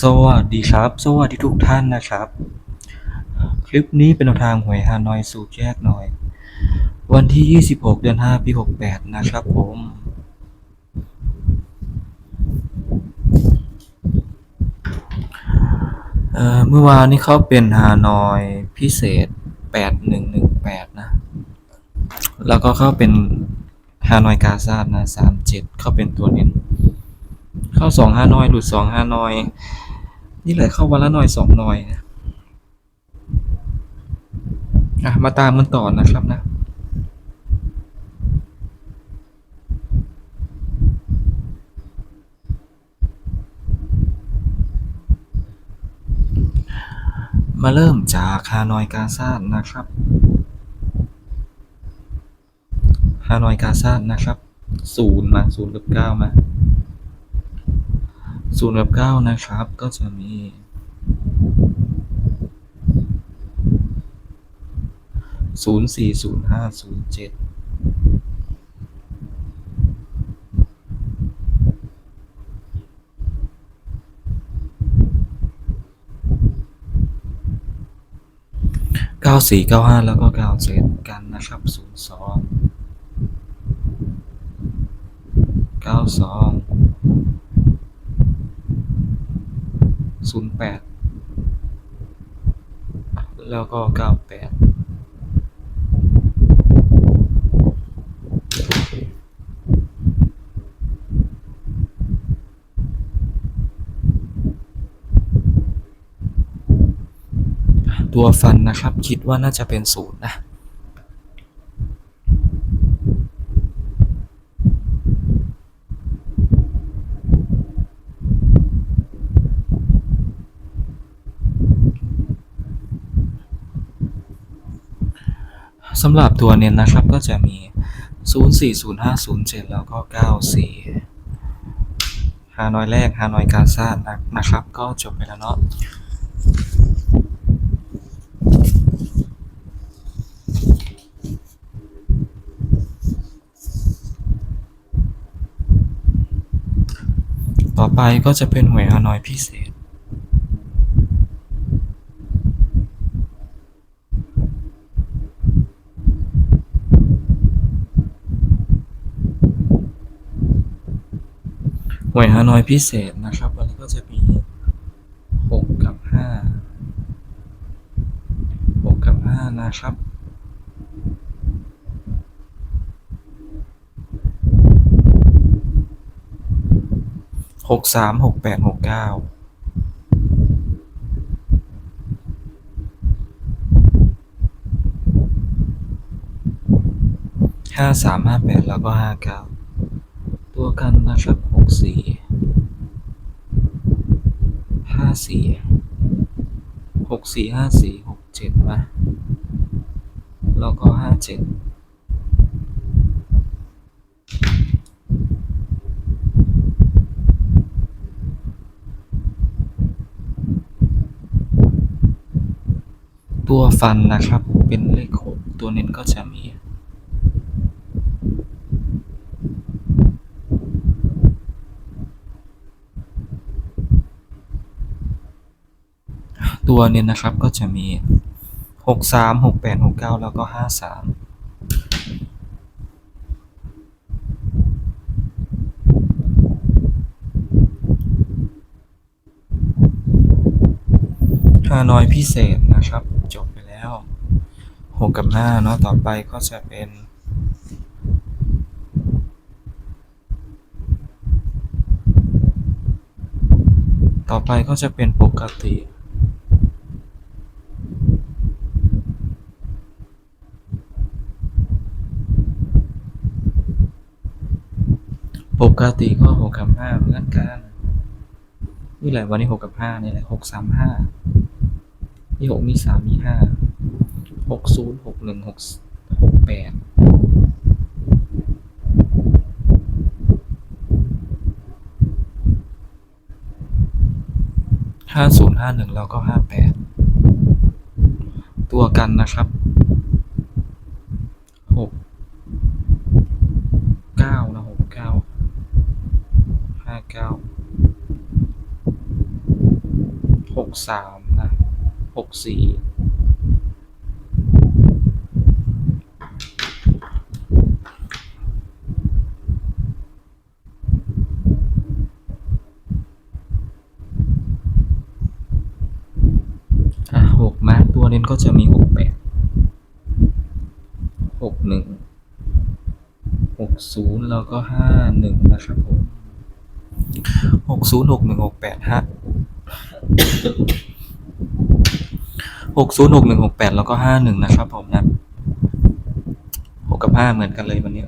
สวัสดีครับ สวัสดีทุกท่านนะครับ คลิปนี้เป็นแนวทางหวยฮานอยสูตรแยกหน่อย วันที่ 26 เดือน 5 ปี 68 นะครับผมเออเมื่อวานนี้เขาเป็นฮานอยพิเศษ 8118 นะ แล้วก็เข้าเป็นฮานอยกาซาดนะ 37 เข้าเป็นตัวเน้น เข้าสองฮานอย หลุดสองฮานอย นี่แหละเข้าวันละหน่อยสองหน่อยนะอะมาตามมันต่อนะครับนะมาเริ่มจากฮานอยกาซาดนะครับฮานอยกาซาดนะครับศูนย์มาศูนย์กับเก้ามา ศูนย์กับเก้านะครับ ก็จะมีศูนย์สี่ศูนย์ห้าศูนย์เจ็ดเก้าสี่เก้าห้าแล้วก็เก้าเจ็ดกันนะครับศูนย์สองเก้าสอง ศูนย์แปดแล้วก็เก้าแปดตัวฟันนะครับ คิดว่าน่าจะเป็นศูนย์นะ สำหรับตัวเน้นนะครับก็จะมี 0 4 0 5 0 7 แล้วก็ 94 ฮานอยแรก ฮานอยกาซานะนะครับ ก็จบไปแล้วเนาะต่อไปก็จะเป็นหวยฮานอยพิเศษ หวยฮานอยพิเศษนะครับ วันนี้ก็จะมีหกกับห้าหกกับห้านะครับหกสามหกแปดหกเก้าห้าสามห้าแปดแล้วก็ห้าเก้าตัวกันนะครับ สี่ห้าสี่หกสี่ห้าสี่หกเจ็ดมาแล้วก็ห้าเจ็ดตัวฟันนะครับเป็นเลขหกตัวเน้นก็จะมี ตัวเน้นนะครับก็จะมีหกสามหกแปดหกเก้าแล้วก็ห้าสามฮานอยพิเศษนะครับ จบไปแล้วหกกับห้าเนาะต่อไปก็จะเป็น ต่อไปก็จะเป็นปกติ ปกติก็หกกับห้าเหมือนกันนี่แหละวันนี้หกกับห้านี่แหละหกสามห้ามีหกมีสามมีห้าหกศูนย์หกหนึ่งหกหกแปดห้าศูนย์ห้าหนึ่งแล้วก็ห้าแปดตัวกันนะครับ เก้าหกสามนะหกสี่หกมาตัวเน้นก็จะมีหกแปดหกหนึ่งหกศูนย์แล้วก็ห้าหนึ่งนะครับผม หกศูนย์หกหนึ่งหกแปดฮะหกศูนย์หกหนึ่งหกแปดแล้วก็ห้าหนึ่งนะครับผมนะหกกับห้าเหมือนกันเลยวันนี้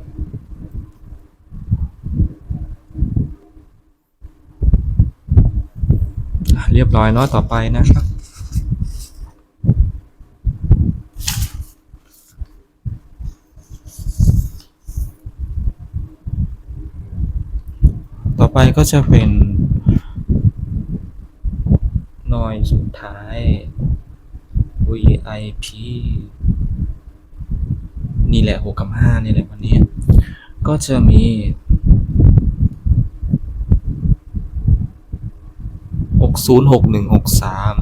เรียบร้อยเนาะต่อไปนะครับ ไปก็จะเป็นหน่อยสุดท้าย VIP นี่แหละหกกับห้านี่แหละวันนี้ ก็จะมีหกศูนย์หกหนึ่งหกสาม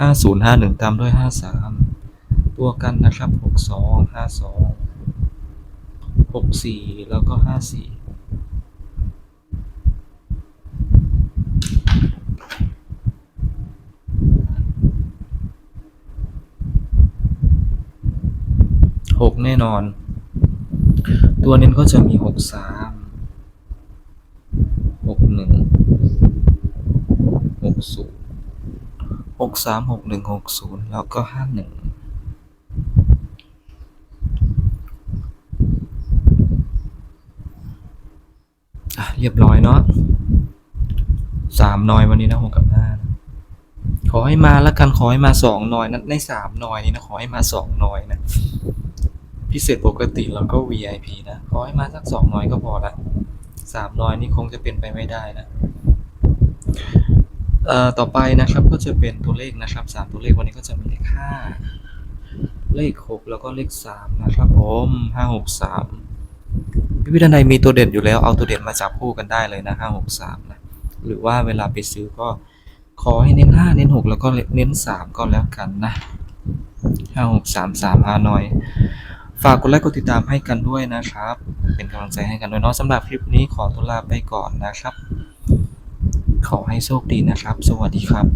ห้าศูนย์ห้าหนึ่งตามด้วยห้าสามตัวกันนะครับหกสองห้าสอง หกสี่แล้วก็ห้าสี่หกแน่นอน ตัวเน้นก็จะมีหกสามหกหนึ่งหกศูนย์หกสามหกหนึ่งหกศูนย์แล้วก็ห้าหนึ่งอะ เรียบร้อยเนาะสามนอยวันนี้นะหกกับห้าขอให้มาล้วกันขอให้มาสองนอยนะในสามนอยนี้นะขอให้มาสองนอยนะพิเศษปกติแล้วก็ VIP นะขอให้มาสักสองนอยก็พอละสามนอยนี่คงจะเป็นไปไม่ได้นะเอ่อต่อไปนะครับก็จะเป็นตัวเลขนะครับสามตัวเลขวันนี้ก็จะมีเลขห้าเลขหกแล้วก็เลขสามนะครับผมห้าหกสาม พี่พิธนัยมีตัวเด่นอยู่แล้วเอาตัวเด่นมาจับคู่กันได้เลยนะห้าหกสามนะหรือว่าเวลาไปซื้อก็ขอให้เน้นห้าเน้นหกแล้วก็เน้นสามก็แล้วกันนะห้าหกสามสามห้านอย ฝากกดไลค์กดติดตามให้กันด้วยนะครับ เป็นกำลังใจให้กันด้วยเนาะสำหรับคลิปนี้ขอตัวลาไปก่อนนะครับ ขอให้โชคดีนะครับ สวัสดีครับ